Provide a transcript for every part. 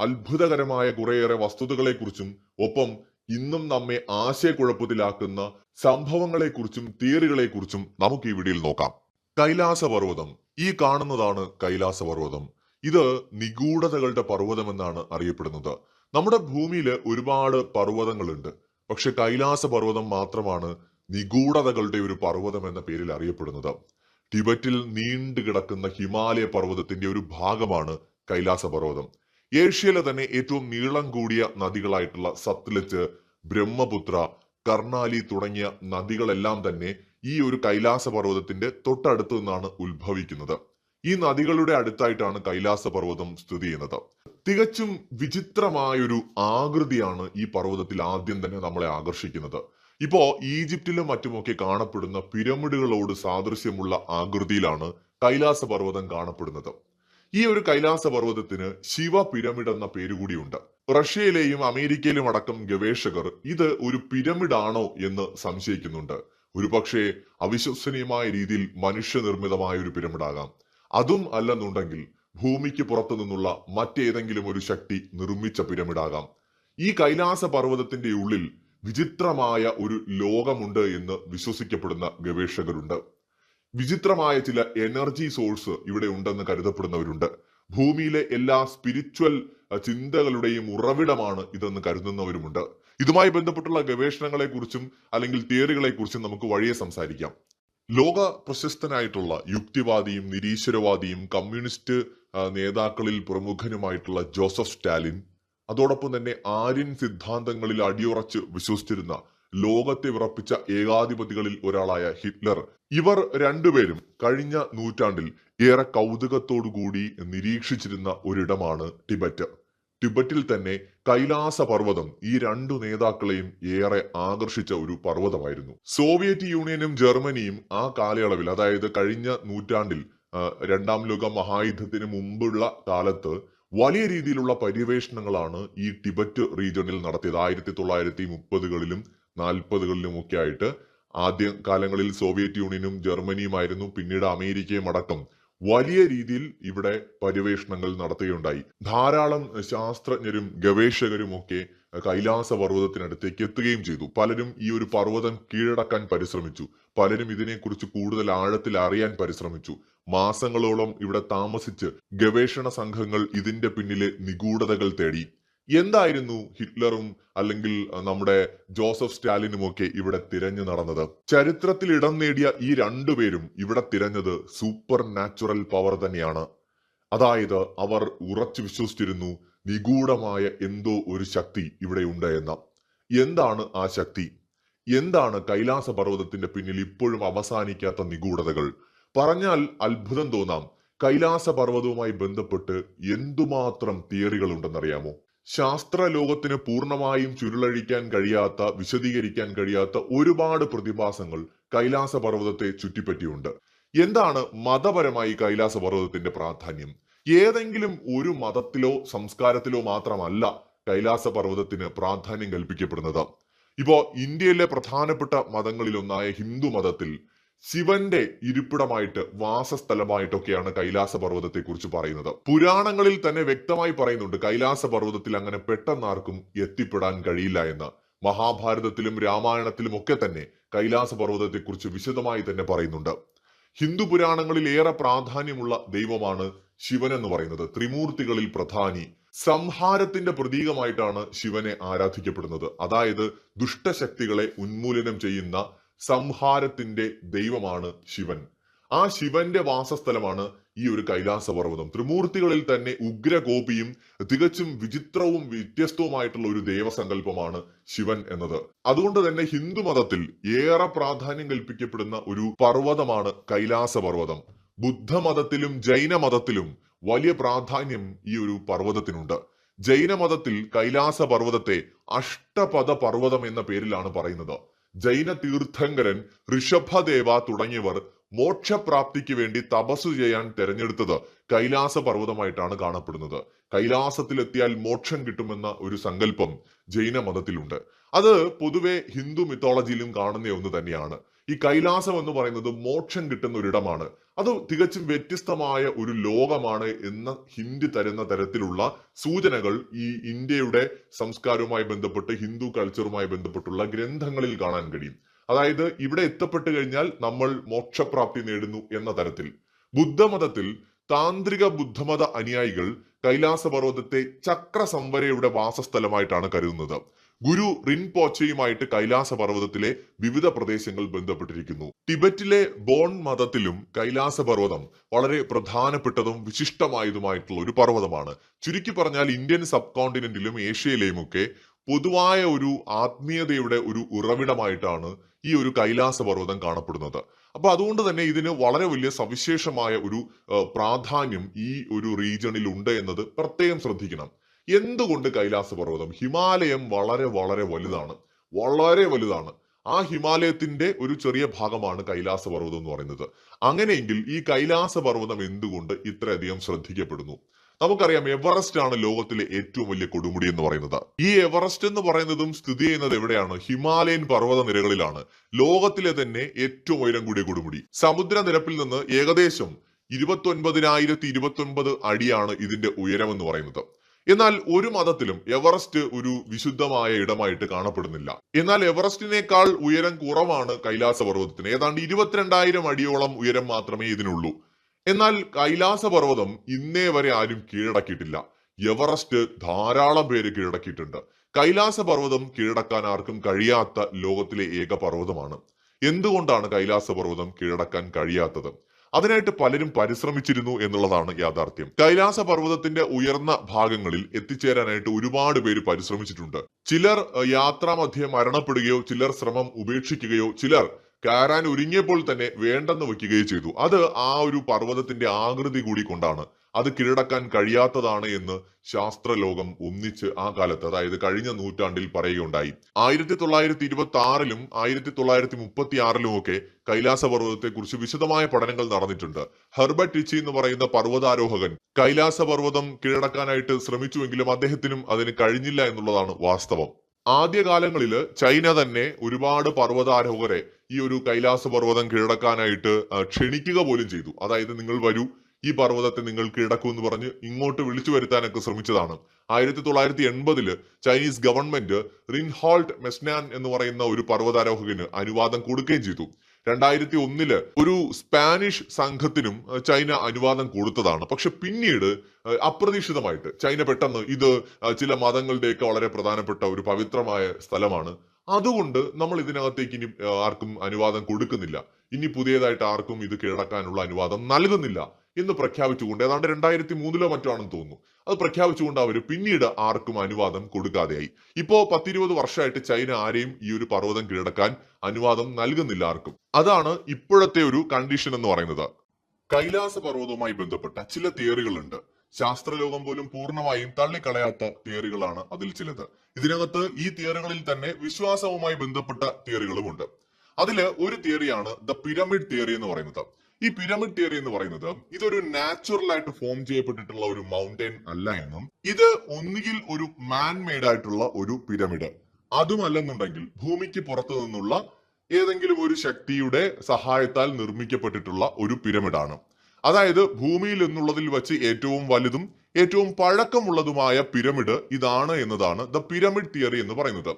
അത്ഭുതകരമായ കുറേയേറെ വസ്തുതകളെക്കുറിച്ചും ഒപ്പം ഇന്നും നമ്മെ ആശയക്കുഴപ്പത്തിലാക്കുന്ന സംഭവങ്ങളെക്കുറിച്ചും തിയറികളെക്കുറിച്ചും നമുക്ക് ഈ വീഡിയോയിൽ നോക്കാം. കൈലാസ പർവതം ഈ കാണുന്നതാണ് കൈലാസ പർവതം ഇത് നിഗൂഢതകളുടെ പർവതം എന്നാണ് അറിയപ്പെടുന്നത്. നമ്മുടെ ഭൂമിയിൽ ഒരുപാട് പർവതങ്ങളുണ്ട്. പക്ഷെ കൈലാസ പർവതം മാത്രമാണ് നിഗൂഢതകളുടെ ഒരു പർവതം എന്ന പേരിൽ അറിയപ്പെടുന്നത്. ടിബറ്റിൽ നീണ്ടു കിടക്കുന്ന ഹിമാലയ പർവതത്തിന്റെ ഒരു ഭാഗമാണ് കൈലാസ പർവതം ഏഷ്യയിലെ തന്നെ ഏറ്റവും നീളം കൂടിയ നദികളായിട്ടുള്ള സത്ലജ് ബ്രഹ്മപുത്ര കർണാലി തുടങ്ങിയ നദികളെല്ലാം തന്നെ ഈ ഒരു കൈലാസ പർവതത്തിന്റെ തൊട്ടടുത്ത് നിന്നാണ് ഉത്ഭവിക്കുന്നത്. ഈ നദികളുടെ അടുത്തായിട്ടാണ് കൈലാസ പർവതം സ്ഥിതി ചെയ്യുന്നത്. തികച്ചും വിചിത്രമായൊരു ആകൃതിയാണ് ഈ പർവതത്തിൽ ആദ്യം തന്നെ നമ്മളെ ആകർഷിക്കുന്നത്. ഇപ്പോ ഈജിപ്തിലും മറ്റുമൊക്കെ കാണപ്പെടുന്ന പിരമിഡുകളോട് സാദൃശ്യമുള്ള ആകൃതിയിലാണ് കൈലാസ പർവതം കാണപ്പെടുന്നത്. ഈ ഒരു കൈലാസ പർവതത്തിന് ശിവ പിരമിഡ് എന്ന പേര് കൂടിയുണ്ട്. റഷ്യയിലെയും അമേരിക്കയിലും അടക്കം ഗവേഷകർ ഇത് ഒരു പിരമിഡ് ആണോ എന്ന് സംശയിക്കുന്നുണ്ട്. ഒരുപക്ഷെ അവിശ്വസനീയമായ രീതിയിൽ മനുഷ്യനിർമ്മിതമായ ഒരു പിരമിഡാകാം. അതും അല്ലെന്നുണ്ടെങ്കിൽ ഭൂമിക്ക് പുറത്തു നിന്നുള്ള മറ്റേതെങ്കിലും ഒരു ശക്തി നിർമ്മിച്ച പിരമിഡാകാം. ഈ കൈലാസ പർവതത്തിന്റെ ഉള്ളിൽ വിചിത്രമായ ഒരു ലോകമുണ്ട് എന്ന് വിശ്വസിക്കപ്പെടുന്ന ഗവേഷകരുണ്ട്. വിചിത്രമായ ചില എനർജി സോഴ്സ് ഇവിടെ ഉണ്ടെന്ന് കരുതപ്പെടുന്നവരുണ്ട്. ഭൂമിയിലെ എല്ലാ സ്പിരിച്വൽ ചിന്തകളുടെയും ഉറവിടമാണ് ഇതെന്ന് കരുതുന്നവരുമുണ്ട്. ഇതുമായി ബന്ധപ്പെട്ടുള്ള ഗവേഷണങ്ങളെ കുറിച്ചും അല്ലെങ്കിൽ തിയറികളെ കുറിച്ചും നമുക്ക് വഴിയെ സംസാരിക്കാം. ലോക പ്രശസ്തനായിട്ടുള്ള യുക്തിവാദിയും നിരീശ്വരവാദിയും കമ്മ്യൂണിസ്റ്റ് നേതാക്കളിൽ പ്രമുഖനുമായിട്ടുള്ള ജോസഫ് സ്റ്റാലിൻ അതോടൊപ്പം തന്നെ ആര്യൻ സിദ്ധാന്തങ്ങളിൽ അടിയുറച്ച് വിശ്വസിച്ചിരുന്ന ലോകത്തെ വിറപ്പിച്ച ഏകാധിപതികളിൽ ഒരാളായ ഹിറ്റ്ലർ. ഇവർ രണ്ടുപേരും കഴിഞ്ഞ നൂറ്റാണ്ടിൽ ഏറെ കൗതുകത്തോടുകൂടി നിരീക്ഷിച്ചിരുന്ന ഒരിടമാണ് ടിബറ്റ്. ടിബറ്റിൽ തന്നെ കൈലാസ പർവതം ഈ രണ്ടു നേതാക്കളെയും ഏറെ ആകർഷിച്ച ഒരു പർവതമായിരുന്നു. സോവിയറ്റ് യൂണിയനും ജർമ്മനിയും ആ കാലയളവിൽ അതായത് കഴിഞ്ഞ നൂറ്റാണ്ടിൽ രണ്ടാം ലോക മഹായുദ്ധത്തിന് മുമ്പുള്ള കാലത്ത് വലിയ രീതിയിലുള്ള പര്യവേഷണങ്ങളാണ് ഈ ടിബറ്റ് റീജിയണിൽ നടത്തിയത്. ആയിരത്തി തൊള്ളായിരത്തി മുപ്പതുകളിലും നാൽപ്പതുകളിലും ഒക്കെ ആയിട്ട് ആദ്യ കാലങ്ങളിൽ സോവിയറ്റ് യൂണിയനും ജർമ്മനിയുമായിരുന്നു പിന്നീട് അമേരിക്കയും അടക്കം. വലിയ രീതിയിൽ ഇവിടെ പര്യവേഷണങ്ങൾ നടത്തുകയുണ്ടായി. ധാരാളം ശാസ്ത്രജ്ഞരും ഗവേഷകരും ഒക്കെ കൈലാസ പർവതത്തിനടുത്തേക്ക് എത്തുകയും ചെയ്തു. പലരും ഈ ഒരു പർവതം കീഴടക്കാൻ പരിശ്രമിച്ചു. പലരും ഇതിനെക്കുറിച്ച് കൂടുതൽ ആഴത്തിൽ അറിയാൻ പരിശ്രമിച്ചു. മാസങ്ങളോളം ഇവിടെ താമസിച്ച് ഗവേഷണ സംഘങ്ങൾ ഇതിന്റെ പിന്നിലെ നിഗൂഢതകൾ തേടി. എന്തായിരുന്നു ഹിറ്റ്ലറും അല്ലെങ്കിൽ നമ്മുടെ ജോസഫ് സ്റ്റാലിനും ഒക്കെ ഇവിടെ തിരഞ്ഞു നടന്നത്? ചരിത്രത്തിൽ ഇടം നേടിയ ഈ രണ്ടുപേരും ഇവിടെ തിരഞ്ഞത് സൂപ്പർ നാച്ചുറൽ പവർ തന്നെയാണ്. അതായത് അവർ ഉറച്ചു വിശ്വസിച്ചിരുന്നു നിഗൂഢമായ എന്തോ ഒരു ശക്തി ഇവിടെ ഉണ്ട് എന്ന. എന്താണ് ആ ശക്തി? എന്താണ് കൈലാസ പർവതത്തിന്റെ പിന്നിൽ ഇപ്പോഴും അവസാനിക്കാത്ത നിഗൂഢതകൾ? പറഞ്ഞാൽ അത്ഭുതം തോന്നാം. കൈലാസ പർവതവുമായി ബന്ധപ്പെട്ട് എന്തുമാത്രം തിയറികൾ ഉണ്ടെന്നറിയാമോ ശാസ്ത്ര ലോകത്തിന് പൂർണമായും ചുരുളഴിക്കാൻ കഴിയാത്ത വിശദീകരിക്കാൻ കഴിയാത്ത ഒരുപാട് പ്രതിഭാസങ്ങൾ കൈലാസ പർവതത്തെ ചുറ്റിപ്പറ്റിയുണ്ട്. എന്താണ് മതപരമായി കൈലാസ പർവതത്തിന്റെ പ്രാധാന്യം? ഏതെങ്കിലും ഒരു മതത്തിലോ സംസ്കാരത്തിലോ മാത്രമല്ല കൈലാസ പർവതത്തിന് പ്രാധാന്യം കൽപ്പിക്കപ്പെടുന്നത്. ഇപ്പോ ഇന്ത്യയിലെ പ്രധാനപ്പെട്ട മതങ്ങളിലൊന്നായ ഹിന്ദു മതത്തിൽ ശിവന്റെ ഇരിപ്പിടമായിട്ട് വാസസ്ഥലമായിട്ടൊക്കെയാണ് കൈലാസ പർവതത്തെ കുറിച്ച് പറയുന്നത്. പുരാണങ്ങളിൽ തന്നെ വ്യക്തമായി പറയുന്നുണ്ട് കൈലാസ പർവതത്തിൽ അങ്ങനെ പെട്ടെന്നാർക്കും എത്തിപ്പെടാൻ കഴിയില്ല എന്ന്. മഹാഭാരതത്തിലും രാമായണത്തിലും ഒക്കെ തന്നെ കൈലാസ പർവതത്തെ കുറിച്ച് വിശദമായി തന്നെ പറയുന്നുണ്ട്. ഹിന്ദു പുരാണങ്ങളിൽ ഏറെ പ്രാധാന്യമുള്ള ദൈവമാണ് ശിവൻ എന്ന് പറയുന്നത്. ത്രിമൂർത്തികളിൽ പ്രധാനി. സംഹാരത്തിന്റെ പ്രതീകമായിട്ടാണ് ശിവനെ ആരാധിക്കപ്പെടുന്നത്. അതായത് ദുഷ്ടശക്തികളെ ഉന്മൂലനം ചെയ്യുന്ന സംഹാരത്തിന്റെ ദൈവമാണ് ശിവൻ. ആ ശിവന്റെ വാസസ്ഥലമാണ് ഈ ഒരു കൈലാസ പർവതം ത്രിമൂർത്തികളിൽ തന്നെ ഉഗ്രകോപിയും തികച്ചും വിചിത്രവും വ്യത്യസ്തവുമായിട്ടുള്ള ഒരു ദേവസങ്കല്പമാണ് ശിവൻ എന്നത്. അതുകൊണ്ട് തന്നെ ഹിന്ദു മതത്തിൽ ഏറെ പ്രാധാന്യം കൽപ്പിക്കപ്പെടുന്ന ഒരു പർവതമാണ് കൈലാസ പർവതം ബുദ്ധമതത്തിലും ജൈനമതത്തിലും വലിയ പ്രാധാന്യം ഈ ഒരു പർവതത്തിനുണ്ട്. ജൈനമതത്തിൽ കൈലാസ പർവതത്തെ അഷ്ടപദ പർവതം എന്ന പേരിലാണ് പറയുന്നത്. ജൈന തീർത്ഥങ്കരൻ ഋഷഭദേവ തുടങ്ങിയവർ മോക്ഷപ്രാപ്തിക്ക് വേണ്ടി തപസ് ചെയ്യാൻ തെരഞ്ഞെടുത്തത് കൈലാസ പർവതമായിട്ടാണ് കാണപ്പെടുന്നത്. കൈലാസത്തിലെത്തിയാൽ മോക്ഷം കിട്ടുമെന്ന ഒരു സങ്കല്പം ജൈന മതത്തിലുണ്ട് അത് പൊതുവെ ഹിന്ദു മിത്തോളജിയിലും കാണുന്ന ഒന്ന് തന്നെയാണ്. ഈ കൈലാസം എന്ന് പറയുന്നത് മോക്ഷം കിട്ടുന്ന ഒരിടമാണ്. അത് തികച്ചും വ്യത്യസ്തമായ ഒരു ലോകമാണ് എന്ന ഹിന്ദി തരുന്ന തരത്തിലുള്ള സൂചനകൾ ഈ ഇന്ത്യയുടെ സംസ്കാരവുമായി ബന്ധപ്പെട്ട് ഹിന്ദു കൾച്ചറുമായി ബന്ധപ്പെട്ടുള്ള ഗ്രന്ഥങ്ങളിൽ കാണാൻ കഴിയും. അതായത് ഇവിടെ എത്തപ്പെട്ട് കഴിഞ്ഞാൽ നമ്മൾ മോക്ഷപ്രാപ്തി നേടുന്നു എന്ന തരത്തിൽ. ബുദ്ധമതത്തിൽ താന്ത്രിക ബുദ്ധമത അനുയായികൾ കൈലാസ പർവതത്തെ ചക്രസംവരയുടെ വാസസ്ഥലമായിട്ടാണ് കരുതുന്നത്. ഗുരു റിൻപോച്ചയുമായിട്ട് കൈലാസ പർവതത്തിലെ വിവിധ പ്രദേശങ്ങൾ ബന്ധപ്പെട്ടിരിക്കുന്നു. ടിബറ്റിലെ ബോൺ മതത്തിലും കൈലാസ പർവതം വളരെ പ്രധാനപ്പെട്ടതും വിശിഷ്ടമായതുമായിട്ടുള്ള ഒരു പർവതമാണ്. ചുരുക്കി പറഞ്ഞാൽ ഇന്ത്യൻ സബ് കോണ്ടിനെന്റിലും ഏഷ്യയിലെയും ഒക്കെ പൊതുവായ ഒരു ആത്മീയതയുടെ ഒരു ഉറവിടമായിട്ടാണ് ഈ ഒരു കൈലാസ പർവതം കാണപ്പെടുന്നത്. അപ്പൊ അതുകൊണ്ട് തന്നെ ഇതിന് വളരെ വലിയ സവിശേഷമായ ഒരു പ്രാധാന്യം ഈ ഒരു റീജിയണിൽ ഉണ്ട് എന്നത് പ്രത്യേകം ശ്രദ്ധിക്കണം. എന്തുകൊണ്ട് കൈലാസ പർവതം ഹിമാലയം വളരെ വളരെ വലുതാണ്? വളരെ വലുതാണ്. ആ ഹിമാലയത്തിന്റെ ഒരു ചെറിയ ഭാഗമാണ് കൈലാസ പർവതം എന്ന് പറയുന്നത്. അങ്ങനെയെങ്കിൽ ഈ കൈലാസ പർവതം എന്തുകൊണ്ട് ഇത്രയധികം ശ്രദ്ധിക്കപ്പെടുന്നു? നമുക്കറിയാം എവറസ്റ്റ് ആണ് ലോകത്തിലെ ഏറ്റവും വലിയ കൊടുമുടി എന്ന് പറയുന്നത്. ഈ എവറസ്റ്റ് എന്ന് പറയുന്നതും സ്ഥിതി ചെയ്യുന്നത് എവിടെയാണ്? ഹിമാലയൻ പർവത നിരകളിലാണ്. ലോകത്തിലെ തന്നെ ഏറ്റവും ഉയരം കൂടിയ കൊടുമുടി. സമുദ്രനിരപ്പിൽ നിന്ന് ഏകദേശം ഇരുപത്തി ഒൻപതിനായിരത്തി ഇരുപത്തി ഒൻപത് അടിയാണ് ഇതിന്റെ ഉയരം എന്ന് പറയുന്നത്. എന്നാൽ ഒരു മതത്തിലും എവറസ്റ്റ് ഒരു വിശുദ്ധമായ ഇടമായിട്ട് കാണപ്പെടുന്നില്ല. എന്നാൽ എവറസ്റ്റിനേക്കാൾ ഉയരം കുറവാണ് കൈലാസ പർവതത്തിന് ഏതാണ്ട് ഇരുപത്തിരണ്ടായിരം അടിയോളം ഉയരം മാത്രമേ ഇതിനുള്ളൂ. എന്നാൽ കൈലാസ പർവതം ഇന്നേ വരെ ആരും കീഴടക്കിയിട്ടില്ല. എവറസ്റ്റ് ധാരാളം പേര് കീഴടക്കിയിട്ടുണ്ട്. കൈലാസ പർവതം കീഴടക്കാൻ ആർക്കും കഴിയാത്ത ലോകത്തിലെ ഏക പർവതമാണ്. എന്തുകൊണ്ടാണ് കൈലാസ പർവതം കീഴടക്കാൻ കഴിയാത്തത്? അതിനായിട്ട് പലരും പരിശ്രമിച്ചിരുന്നു എന്നുള്ളതാണ് യാഥാർത്ഥ്യം. കൈലാസ പർവതത്തിന്റെ ഉയർന്ന ഭാഗങ്ങളിൽ എത്തിച്ചേരാനായിട്ട് ഒരുപാട് പേര് പരിശ്രമിച്ചിട്ടുണ്ട്. ചിലർ യാത്രാമധ്യേ മരണപ്പെടുകയോ ചിലർ ശ്രമം ഉപേക്ഷിക്കുകയോ ചിലർ കയറാൻ ഒരുങ്ങിയപ്പോൾ തന്നെ വേണ്ടെന്ന് വെക്കുകയോ ചെയ്തു. അത് ആ ഒരു പർവതത്തിന്റെ ആകൃതി കൂടി കൊണ്ടാണ്. അത് കീഴടക്കാൻ കഴിയാത്തതാണ് എന്ന് ശാസ്ത്രലോകം ഒന്നിച്ച് ആ കാലത്ത് അതായത് കഴിഞ്ഞ നൂറ്റാണ്ടിൽ പറയുകയുണ്ടായി. ആയിരത്തി തൊള്ളായിരത്തി ഇരുപത്തി ആറിലും ആയിരത്തി തൊള്ളായിരത്തി മുപ്പത്തി ആറിലും ഒക്കെ കൈലാസ പർവതത്തെ കുറിച്ച് വിശദമായ പഠനങ്ങൾ നടന്നിട്ടുണ്ട്. ഹെർബർട്ട് ടിച്ചി എന്ന് പറയുന്ന പർവതാരോഹകൻ കൈലാസ പർവതം കീഴടക്കാനായിട്ട് ശ്രമിച്ചുവെങ്കിലും അദ്ദേഹത്തിനും അതിന് കഴിഞ്ഞില്ല എന്നുള്ളതാണ് വാസ്തവം. ആദ്യകാലങ്ങളിൽ ചൈന തന്നെ ഒരുപാട് പർവതാരോഹകരെ ഈ ഒരു കൈലാസ പർവതം കീഴടക്കാനായിട്ട് ക്ഷണിക്കുക പോലും ചെയ്തു. അതായത് നിങ്ങൾ വരൂ ഈ പർവതത്തെ നിങ്ങൾ കീഴടക്കൂ എന്ന് പറഞ്ഞ് ഇങ്ങോട്ട് വിളിച്ചു വരുത്താനൊക്കെ ശ്രമിച്ചതാണ്. ആയിരത്തി തൊള്ളായിരത്തി എൺപതിൽ ചൈനീസ് ഗവൺമെന്റ് റിൻഹോൾട്ട് മെസ്നാൻ എന്ന് പറയുന്ന ഒരു പർവതാരോഹകന് അനുവാദം കൊടുക്കുകയും ചെയ്തു. രണ്ടായിരത്തി ഒന്നിൽ ഒരു സ്പാനിഷ് സംഘത്തിനും ചൈന അനുവാദം കൊടുത്തതാണ്. പക്ഷെ പിന്നീട് അപ്രതീക്ഷിതമായിട്ട് ചൈന പെട്ടെന്ന് ഇത് ചില മതങ്ങളുടെയൊക്കെ വളരെ പ്രധാനപ്പെട്ട ഒരു പവിത്രമായ സ്ഥലമാണ്. അതുകൊണ്ട് നമ്മൾ ഇതിനകത്തേക്ക് ഇനി ആർക്കും അനുവാദം കൊടുക്കുന്നില്ല. ഇനി പുതിയതായിട്ട് ആർക്കും ഇത് കീഴടക്കാനുള്ള അനുവാദം നൽകുന്നില്ല. എന്ന് പ്രഖ്യാപിച്ചുകൊണ്ട് ഏതാണ്ട് രണ്ടായിരത്തി മൂന്നിലോ മറ്റോ ആണെന്ന് തോന്നുന്നു. അത് പ്രഖ്യാപിച്ചുകൊണ്ട് അവർ പിന്നീട് ആർക്കും അനുവാദം കൊടുക്കാതെയായി. ഇപ്പോ പത്തിരുപത് വർഷമായിട്ട് ചൈന ആരെയും ഈ ഒരു പർവതം കീഴടക്കാൻ അനുവാദം നൽകുന്നില്ല ആർക്കും. അതാണ് ഇപ്പോഴത്തെ ഒരു കണ്ടീഷൻ എന്ന് പറയുന്നത്. കൈലാസ പർവതവുമായി ബന്ധപ്പെട്ട ചില തിയറികളുണ്ട്. ശാസ്ത്രലോകം പോലും പൂർണമായും തള്ളിക്കളയാത്ത തിയറികളാണ് അതിൽ ചിലത്. ഇതിനകത്ത് ഈ തിയറികളിൽ തന്നെ വിശ്വാസവുമായി ബന്ധപ്പെട്ട തിയറികളുമുണ്ട്. അതിൽ ഒരു തിയറിയാണ് ദ പിരമിഡ് തിയറി എന്ന് പറയുന്നത്. ഈ പിരമിഡ് തിയറി എന്ന് പറയുന്നത് ഇതൊരു നാച്ചുറൽ ആയിട്ട് ഫോം ചെയ്യപ്പെട്ടിട്ടുള്ള ഒരു മൗണ്ടൻ അല്ല എന്നും ഇത് ഒന്നുകിൽ ഒരു മാൻ മെയ്ഡ് ആയിട്ടുള്ള ഒരു പിരമിഡ് അതുമല്ലെന്നുണ്ടെങ്കിൽ ഭൂമിക്ക് പുറത്തു നിന്നുള്ള ഏതെങ്കിലും ഒരു ശക്തിയുടെ സഹായത്താൽ നിർമ്മിക്കപ്പെട്ടിട്ടുള്ള ഒരു പിരമിഡാണ് അതായത് ഭൂമിയിൽ എന്നുള്ളതിൽ വെച്ച് ഏറ്റവും വലുതും ഏറ്റവും പഴക്കമുള്ളതുമായ പിരമിഡ് ഇതാണ് എന്നതാണ് ദ പിരമിഡ് തിയറി എന്ന് പറയുന്നത്.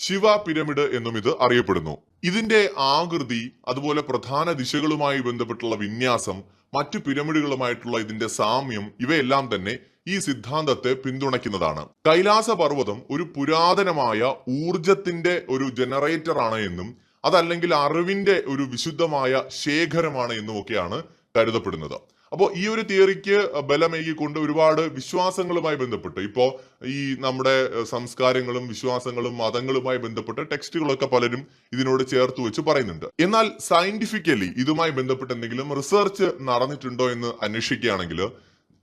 ശിവ പിരമിഡ് എന്നും ഇത് അറിയപ്പെടുന്നു. ഇതിന്റെ ആകൃതി അതുപോലെ പ്രധാന ദിശകളുമായി ബന്ധപ്പെട്ടുള്ള വിന്യാസം മറ്റു പിരമിഡുകളുമായിട്ടുള്ള ഇതിന്റെ സാമ്യം ഇവയെല്ലാം തന്നെ ഈ സിദ്ധാന്തത്തെ പിന്തുണയ്ക്കുന്നതാണ്. കൈലാസ പർവതം ഒരു പുരാതനമായ ഊർജത്തിന്റെ ഒരു ജനറേറ്റർ ആണ് എന്നും അതല്ലെങ്കിൽ അറിവിന്റെ ഒരു വിശുദ്ധമായ ശേഖരമാണ് എന്നുമൊക്കെയാണ് കരുതപ്പെടുന്നത്. അപ്പോൾ ഈ ഒരു തിയറിക്ക് ബലമേകിക്കൊണ്ട് ഒരുപാട് വിശ്വാസങ്ങളുമായി ബന്ധപ്പെട്ട് ഇപ്പോ ഈ നമ്മുടെ സംസ്കാരങ്ങളും വിശ്വാസങ്ങളും മതങ്ങളുമായി ബന്ധപ്പെട്ട ടെക്സ്റ്റുകളൊക്കെ പലരും ഇതിനോട് ചേർത്ത് വെച്ച് പറയുന്നുണ്ട്. എന്നാൽ സയന്റിഫിക്കലി ഇതുമായി ബന്ധപ്പെട്ട് എന്തെങ്കിലും റിസർച്ച് നടന്നിട്ടുണ്ടോ എന്ന് അന്വേഷിക്കുകയാണെങ്കിൽ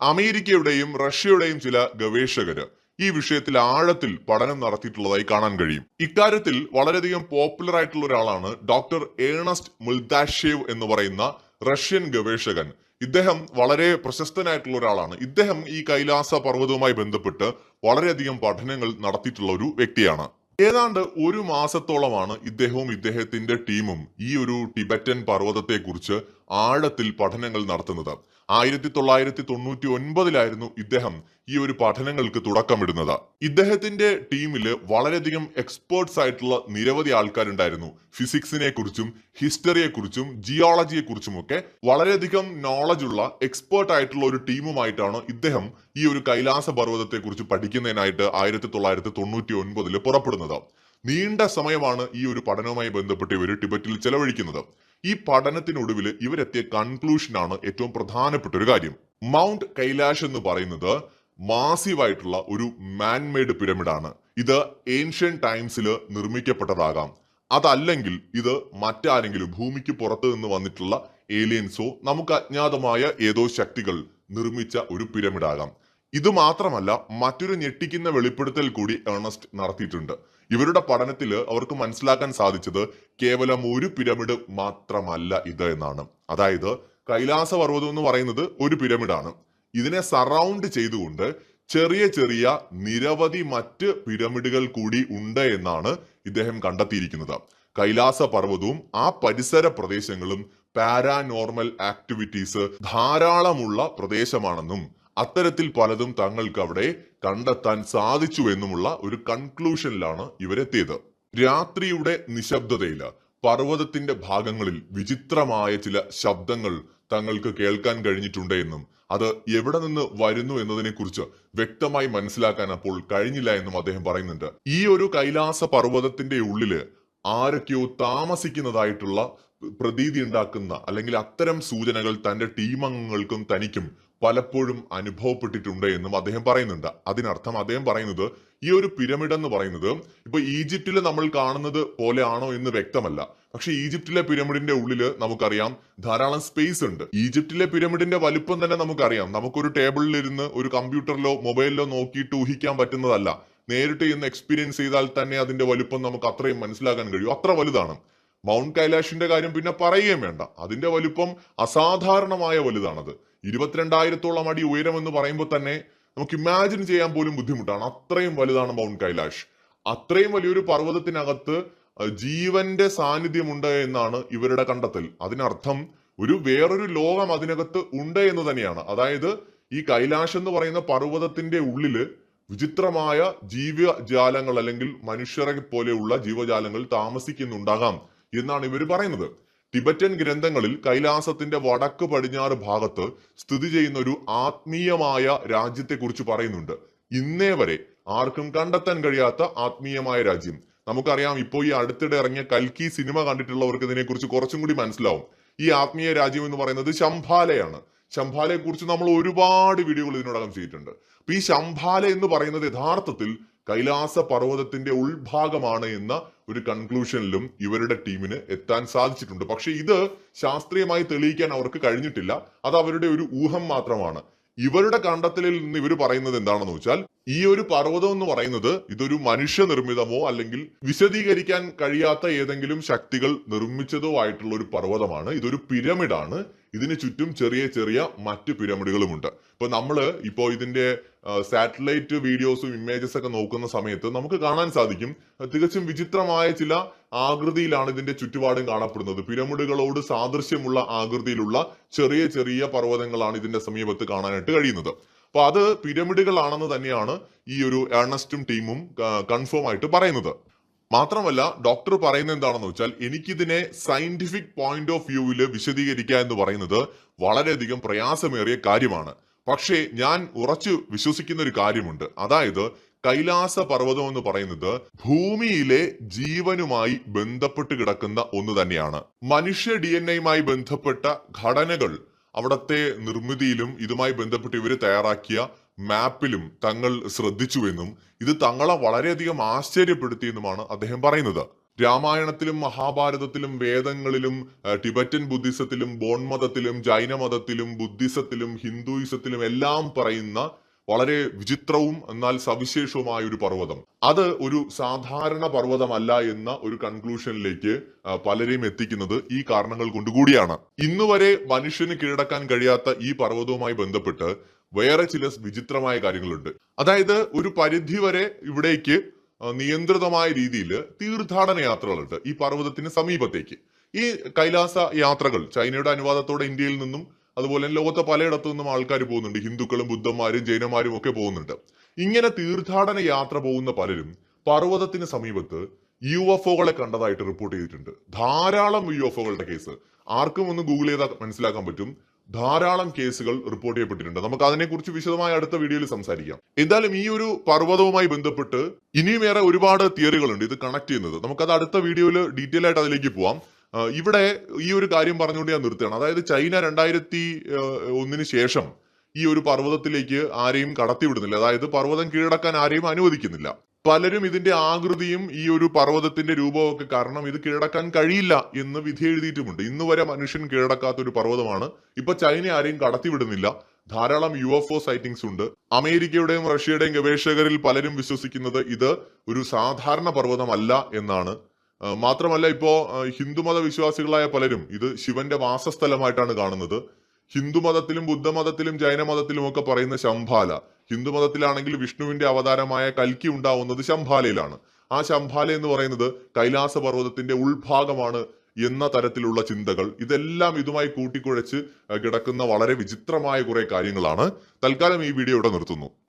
അമേരിക്കയുടെയും റഷ്യയുടെയും ചില ഗവേഷകര് ഈ വിഷയത്തിൽ ആഴത്തിൽ പഠനം നടത്തിയിട്ടുള്ളതായി കാണാൻ കഴിയും. ഇക്കാര്യത്തിൽ വളരെയധികം പോപ്പുലർ ആയിട്ടുള്ള ഒരാളാണ് ഡോക്ടർ ഏണസ്റ്റ് മുൽദാഷേവ് എന്ന് പറയുന്ന റഷ്യൻ ഗവേഷകൻ. ഇദ്ദേഹം വളരെ പ്രശസ്തനായിട്ടുള്ള ഒരാളാണ്. ഇദ്ദേഹം ഈ കൈലാസ പർവതവുമായി ബന്ധപ്പെട്ട് വളരെയധികം പഠനങ്ങൾ നടത്തിയിട്ടുള്ള ഒരു വ്യക്തിയാണ്. ഏതാണ്ട് ഒരു മാസത്തോളമാണ് ഇദ്ദേഹവും ഇദ്ദേഹത്തിന്റെ ടീമും ഈ ഒരു ടിബറ്റൻ പർവതത്തെക്കുറിച്ച് ആഴത്തിൽ പഠനങ്ങൾ നടത്തുന്നത്. ആയിരത്തി തൊള്ളായിരത്തി തൊണ്ണൂറ്റി ഒൻപതിലായിരുന്നു ഇദ്ദേഹം ഈ ഒരു പഠനങ്ങൾക്ക് തുടക്കമിടുന്നത്. ഇദ്ദേഹത്തിന്റെ ടീമിൽ വളരെയധികം എക്സ്പേർട്സ് ആയിട്ടുള്ള നിരവധി ആൾക്കാരുണ്ടായിരുന്നു. ഫിസിക്സിനെ കുറിച്ചും ഹിസ്റ്ററിയെ കുറിച്ചും ജിയോളജിയെ കുറിച്ചും ഒക്കെ വളരെയധികം നോളജ് ഉള്ള എക്സ്പേർട്ട് ആയിട്ടുള്ള ഒരു ടീമുമായിട്ടാണ് ഇദ്ദേഹം ഈ ഒരു കൈലാസ പർവതത്തെ കുറിച്ച് പഠിക്കുന്നതിനായിട്ട് ആയിരത്തി തൊള്ളായിരത്തി തൊണ്ണൂറ്റി ഒൻപതിൽ പുറപ്പെടുന്നത്. നീണ്ട സമയമാണ് ഈ ഒരു പഠനവുമായി ബന്ധപ്പെട്ട് ഇവർ ടിബറ്റിൽ ചെലവഴിക്കുന്നത്. ഈ പഠനത്തിനൊടുവിൽ ഇവരെത്തിയ കൺക്ലൂഷനാണ് ഏറ്റവും പ്രധാനപ്പെട്ട ഒരു കാര്യം. മൗണ്ട് കൈലാഷ് എന്ന് പറയുന്നത് മാസീവായിട്ടുള്ള ഒരു മാൻമെയ്ഡ് പിരമിഡാണ് ഇത് ഏൻഷ്യൻ ടൈംസിൽ നിർമ്മിക്കപ്പെട്ടതാകാം. അതല്ലെങ്കിൽ ഇത് മറ്റാരെങ്കിലും ഭൂമിക്ക് പുറത്ത് നിന്ന് വന്നിട്ടുള്ള ഏലിയൻസോ നമുക്ക് അജ്ഞാതമായ ഏതോ ശക്തികൾ നിർമ്മിച്ച ഒരു പിരമിഡാകാം ഇത് മാത്രമല്ല മറ്റൊരു ഞെട്ടിക്കുന്ന വെളിപ്പെടുത്തൽ കൂടി ഏണസ്റ്റ് നടത്തിയിട്ടുണ്ട്. ഇവരുടെ പഠനത്തിൽ അവർക്ക് മനസ്സിലാക്കാൻ സാധിച്ചത് കേവലം ഒരു പിരമിഡ് മാത്രമല്ല ഇത് എന്നാണ്. അതായത് കൈലാസ പർവതം എന്ന് പറയുന്നത് ഒരു പിരമിഡാണ്. ഇതിനെ സറൗണ്ട് ചെയ്തുകൊണ്ട് ചെറിയ ചെറിയ നിരവധി മറ്റ് പിരമിഡുകൾ കൂടി ഉണ്ട് എന്നാണ് ഇദ്ദേഹം കണ്ടെത്തിയിരിക്കുന്നത്. കൈലാസ പർവതവും ആ പരിസര പ്രദേശങ്ങളും പാരാനോർമൽ ആക്ടിവിറ്റീസ് ധാരാളമുള്ള പ്രദേശമാണെന്നും അത്തരത്തിൽ പലതും തങ്ങൾക്ക് അവിടെ കണ്ടെത്താൻ സാധിച്ചു എന്നുമുള്ള ഒരു കൺക്ലൂഷനിലാണ് ഇവരെത്തിയത്. രാത്രിയുടെ നിശബ്ദതയിൽ പർവതത്തിന്റെ ഭാഗങ്ങളിൽ വിചിത്രമായ ചില ശബ്ദങ്ങൾ തങ്ങൾക്ക് കേൾക്കാൻ കഴിഞ്ഞിട്ടുണ്ട് എന്നും അത് എവിടെ നിന്ന് വരുന്നു എന്നതിനെ കുറിച്ച് വ്യക്തമായി മനസ്സിലാക്കാൻ അപ്പോൾ കഴിഞ്ഞില്ല എന്നും അദ്ദേഹം പറയുന്നുണ്ട്. ഈ ഒരു കൈലാസ പർവതത്തിന്റെ ഉള്ളിൽ ആരൊക്കെയോ താമസിക്കുന്നതായിട്ടുള്ള പ്രതീതി ഉണ്ടാക്കുന്ന അല്ലെങ്കിൽ അത്തരം സൂചനകൾ തന്റെ ടീമംഗങ്ങൾക്കും തനിക്കും പലപ്പോഴും അനുഭവപ്പെട്ടിട്ടുണ്ട് എന്നും അദ്ദേഹം പറയുന്നുണ്ട്. അതിനർത്ഥം അദ്ദേഹം പറയുന്നത് ഈ ഒരു പിരമിഡ് എന്ന് പറയുന്നത് ഇപ്പൊ ഈജിപ്തിൽ നമ്മൾ കാണുന്നത് പോലെയാണോ എന്ന് വ്യക്തമല്ല. പക്ഷെ ഈജിപ്തിലെ പിരമിഡിന്റെ ഉള്ളിൽ നമുക്കറിയാം ധാരാളം സ്പേസ് ഉണ്ട്. ഈജിപ്തിലെ പിരമിഡിന്റെ വലിപ്പം തന്നെ നമുക്കറിയാം. നമുക്കൊരു ടേബിളിൽ ഇരുന്ന് ഒരു കമ്പ്യൂട്ടറിലോ മൊബൈലിലോ നോക്കിയിട്ട് ഊഹിക്കാൻ പറ്റുന്നതല്ല. നേരിട്ട് ഇന്ന് എക്സ്പീരിയൻസ് ചെയ്താൽ തന്നെ അതിന്റെ വലുപ്പം നമുക്ക് അത്രയും മനസ്സിലാക്കാൻ കഴിയും. അത്ര വലുതാണ്. മൗണ്ട് കൈലാഷിന്റെ കാര്യം പിന്നെ പറയുകയും വേണ്ട. അതിന്റെ വലുപ്പം അസാധാരണമായ വലുതാണത്. ഇരുപത്തിരണ്ടായിരത്തോളം അടി ഉയരമെന്ന് പറയുമ്പോൾ തന്നെ നമുക്ക് ഇമാജിൻ ചെയ്യാൻ പോലും ബുദ്ധിമുട്ടാണ്. അത്രയും വലുതാണ് മൗണ്ട് കൈലാഷ്. അത്രയും വലിയൊരു പർവതത്തിനകത്ത് ജീവന്റെ സാന്നിധ്യമുണ്ട് എന്നാണ് ഇവരുടെ കണ്ടെത്തൽ. അതിനർത്ഥം ഒരു വേറൊരു ലോകം അതിനകത്ത് ഉണ്ട് എന്ന് തന്നെയാണ്. അതായത് ഈ കൈലാഷ് എന്ന് പറയുന്ന പർവതത്തിന്റെ ഉള്ളിൽ വിചിത്രമായ ജീവജാലങ്ങൾ അല്ലെങ്കിൽ മനുഷ്യരെ പോലെയുള്ള ജീവജാലങ്ങൾ താമസിക്കുന്നുണ്ടാകാം എന്നാണ് ഇവർ പറയുന്നത്. ടിബറ്റൻ ഗ്രന്ഥങ്ങളിൽ കൈലാസത്തിന്റെ വടക്ക് പടിഞ്ഞാറ് ഭാഗത്ത് സ്ഥിതി ചെയ്യുന്ന ഒരു ആത്മീയമായ രാജ്യത്തെക്കുറിച്ച് പറയുന്നുണ്ട്. ഇന്നേ വരെ ആർക്കും കണ്ടെത്താൻ കഴിയാത്ത ആത്മീയമായ രാജ്യം. നമുക്കറിയാം ഇപ്പോൾ ഈ അടുത്തിടെ ഇറങ്ങിയ കൽക്കി സിനിമ കണ്ടിട്ടുള്ളവർക്ക് ഇതിനെക്കുറിച്ച് കുറച്ചും കൂടി മനസ്സിലാവും. ഈ ആത്മീയ രാജ്യം എന്ന് പറയുന്നത് ശംഭാലയാണ്. ശംഭാലയെ കുറിച്ച് നമ്മൾ ഒരുപാട് വീഡിയോകൾ ഇതിനോടകം ചെയ്തിട്ടുണ്ട്. അപ്പൊ ഈ ശംഭാല എന്ന് പറയുന്നത് യഥാർത്ഥത്തിൽ കൈലാസ പർവതത്തിന്റെ ഉൾഭാഗമാണ് എന്ന ഒരു കൺക്ലൂഷനിലും ഇവരുടെ ടീമിന് എത്താൻ സാധിച്ചിട്ടുണ്ട്. പക്ഷെ ഇത് ശാസ്ത്രീയമായി തെളിയിക്കാൻ അവർക്ക് കഴിഞ്ഞിട്ടില്ല. അത് അവരുടെ ഒരു ഊഹം മാത്രമാണ്. ഇവരുടെ കണ്ടെത്തലിൽ നിന്ന് ഇവർ പറയുന്നത് എന്താണെന്ന് വെച്ചാൽ ഈ ഒരു പർവതം എന്ന് പറയുന്നത് ഇതൊരു മനുഷ്യ നിർമ്മിതമോ അല്ലെങ്കിൽ വിശദീകരിക്കാൻ കഴിയാത്ത ഏതെങ്കിലും ശക്തികൾ നിർമ്മിച്ചതോ ആയിട്ടുള്ള ഒരു പർവതമാണ്. ഇതൊരു പിരമിഡാണ്. ഇതിന് ചുറ്റും ചെറിയ ചെറിയ മറ്റു പിരമിഡുകളുമുണ്ട്. ഇപ്പൊ നമ്മൾ ഇപ്പോ ഇതിന്റെ സാറ്റലൈറ്റ് വീഡിയോസും ഇമേജസ് ഒക്കെ നോക്കുന്ന സമയത്ത് നമുക്ക് കാണാൻ സാധിക്കും. തികച്ചും വിചിത്രമായ ചില ആകൃതിയിലാണ് ഇതിന്റെ ചുറ്റുപാടും കാണപ്പെടുന്നത്. പിരമിഡുകളോട് സാദൃശ്യമുള്ള ആകൃതിയിലുള്ള ചെറിയ ചെറിയ പർവതങ്ങളാണ് ഇതിന്റെ സമീപത്ത് കാണാനായിട്ട് കഴിയുന്നത്. അപ്പൊ അത് പിരമിഡുകളാണെന്ന് തന്നെയാണ് ഈ ഒരു ഏണസ്റ്റും ടീമും കൺഫേം ആയിട്ട് പറയുന്നത്. മാത്രമല്ല ഡോക്ടർ പറയുന്നത് എന്താണെന്ന് വെച്ചാൽ എനിക്കിതിനെ സയന്റിഫിക് പോയിന്റ് ഓഫ് വ്യൂവിൽ വിശദീകരിക്കുക എന്ന് പറയുന്നത് വളരെയധികം പ്രയാസമേറിയ കാര്യമാണ്. പക്ഷേ ഞാൻ ഉറച്ചു വിശ്വസിക്കുന്ന ഒരു കാര്യമുണ്ട്. അതായത് കൈലാസ പർവതം എന്ന് പറയുന്നത് ഭൂമിയിലെ ജീവനുമായി ബന്ധപ്പെട്ട് കിടക്കുന്ന ഒന്ന് തന്നെയാണ്. മനുഷ്യ ഡി എൻ എയുമായി ബന്ധപ്പെട്ട ഘടനകൾ അവിടത്തെ നിർമ്മിതിയിലും ഇതുമായി ബന്ധപ്പെട്ട് ഇവർ തയ്യാറാക്കിയ മാപ്പിലും തങ്ങൾ ശ്രദ്ധിച്ചുവെന്നും ഇത് തങ്ങളെ വളരെയധികം ആശ്ചര്യപ്പെടുത്തിയെന്നുമാണ് അദ്ദേഹം പറയുന്നത്. രാമായണത്തിലും മഹാഭാരതത്തിലും വേദങ്ങളിലും ടിബറ്റൻ ബുദ്ധിസത്തിലും ബോൺ മതത്തിലും ജൈന മതത്തിലും ബുദ്ധിസത്തിലും ഹിന്ദുയിസത്തിലും എല്ലാം പറയുന്ന വളരെ വിചിത്രവും എന്നാൽ സവിശേഷവുമായ ഒരു പർവതം. അത് ഒരു സാധാരണ പർവതമല്ല എന്ന ഒരു കൺക്ലൂഷനിലേക്ക് പലരെയും എത്തിക്കുന്നത് ഈ കാരണങ്ങൾ കൊണ്ടുകൂടിയാണ് ഇന്നുവരെ മനുഷ്യന് കീഴടക്കാൻ കഴിയാത്ത ഈ പർവതവുമായി ബന്ധപ്പെട്ട് വേറെ ചില വിചിത്രമായ കാര്യങ്ങളുണ്ട്. അതായത് ഒരു പരിധി വരെ ഇവിടേക്ക് നിയന്ത്രിതമായ രീതിയിൽ തീർത്ഥാടന യാത്രകളുണ്ട് ഈ പർവതത്തിന് സമീപത്തേക്ക്. ഈ കൈലാസ യാത്രകൾ ചൈനയുടെ അനുവാദത്തോടെ ഇന്ത്യയിൽ നിന്നും അതുപോലെ തന്നെ ലോകത്തെ പലയിടത്തു നിന്നും ആൾക്കാർ പോകുന്നുണ്ട്. ഹിന്ദുക്കളും ബുദ്ധന്മാരും ജൈനന്മാരും ഒക്കെ പോകുന്നുണ്ട്. ഇങ്ങനെ തീർത്ഥാടന യാത്ര പോകുന്ന പലരും പർവതത്തിന് സമീപത്ത് യു എഫ് ഒകളെ കണ്ടതായിട്ട് റിപ്പോർട്ട് ചെയ്തിട്ടുണ്ട്. ധാരാളം യു എഫ് ഒകളുടെ കേസ് ആർക്കും ഒന്ന് ഗൂഗിൾ ചെയ്താൽ മനസ്സിലാക്കാൻ പറ്റും. ധാരാളം കേസുകൾ റിപ്പോർട്ട് ചെയ്യപ്പെട്ടിട്ടുണ്ട്. നമുക്ക് അതിനെക്കുറിച്ച് വിശദമായി അടുത്ത വീഡിയോയിൽ സംസാരിക്കാം. എന്തായാലും ഈ ഒരു പർവതവുമായി ബന്ധപ്പെട്ട് ഇനിയും ഏറെ ഒരുപാട് തിയറികളുണ്ട് ഇത് കണക്ട് ചെയ്യുന്നത്. നമുക്കത് അടുത്ത വീഡിയോയിൽ ഡീറ്റെയിൽ ആയിട്ട് അതിലേക്ക് പോവാം. ഇവിടെ ഈ ഒരു കാര്യം പറഞ്ഞുകൊണ്ട് ഞാൻ നിർത്തുകയാണ്. അതായത് ചൈന രണ്ടായിരത്തി ഒന്നിന് ശേഷം ഈ ഒരു പർവതത്തിലേക്ക് ആരെയും കടത്തിവിടുന്നില്ല. അതായത് പർവതം കീഴടക്കാൻ ആരെയും അനുവദിക്കുന്നില്ല. പലരും ഇതിന്റെ ആകൃതിയും ഈ ഒരു പർവതത്തിന്റെ രൂപവും ഒക്കെ കാരണം ഇത് കീഴടക്കാൻ കഴിയില്ല എന്ന് വിധി എഴുതിയിട്ടുമുണ്ട്. ഇന്ന് വരെ മനുഷ്യൻ കീഴടക്കാത്ത ഒരു പർവതമാണ്. ഇപ്പൊ ചൈന ആരെയും കടത്തിവിടുന്നില്ല. ധാരാളം യു എഫ് ഒ സൈറ്റിംഗ്സ് ഉണ്ട്. അമേരിക്കയുടെയും റഷ്യയുടെയും ഗവേഷകരിൽ പലരും വിശ്വസിക്കുന്നത് ഇത് ഒരു സാധാരണ പർവതമല്ല എന്നാണ് മാത്രമല്ല ഇപ്പോ ഹിന്ദുമത വിശ്വാസികളായ പലരും ഇത് ശിവന്റെ വാസസ്ഥലമായിട്ടാണ് കാണുന്നത്. ഹിന്ദുമതത്തിലും ബുദ്ധമതത്തിലും ജൈനമതത്തിലും ഒക്കെ പറയുന്ന ശംഭാല. ഹിന്ദുമതത്തിലാണെങ്കിൽ വിഷ്ണുവിന്റെ അവതാരമായ കൽക്കി ഉണ്ടാവുന്നത് ശംഭാലയിലാണ്. ആ ശംഭാല എന്ന് പറയുന്നത് കൈലാസ പർവതത്തിന്റെ ഉൾഭാഗമാണ് എന്ന തരത്തിലുള്ള ചിന്തകൾ. ഇതെല്ലാം ഇതുമായി കൂട്ടിക്കുഴച്ച് കിടക്കുന്ന വളരെ വിചിത്രമായ കുറെ കാര്യങ്ങളാണ്. തൽക്കാലം ഈ വീഡിയോ ഇവിടെ നിർത്തുന്നു.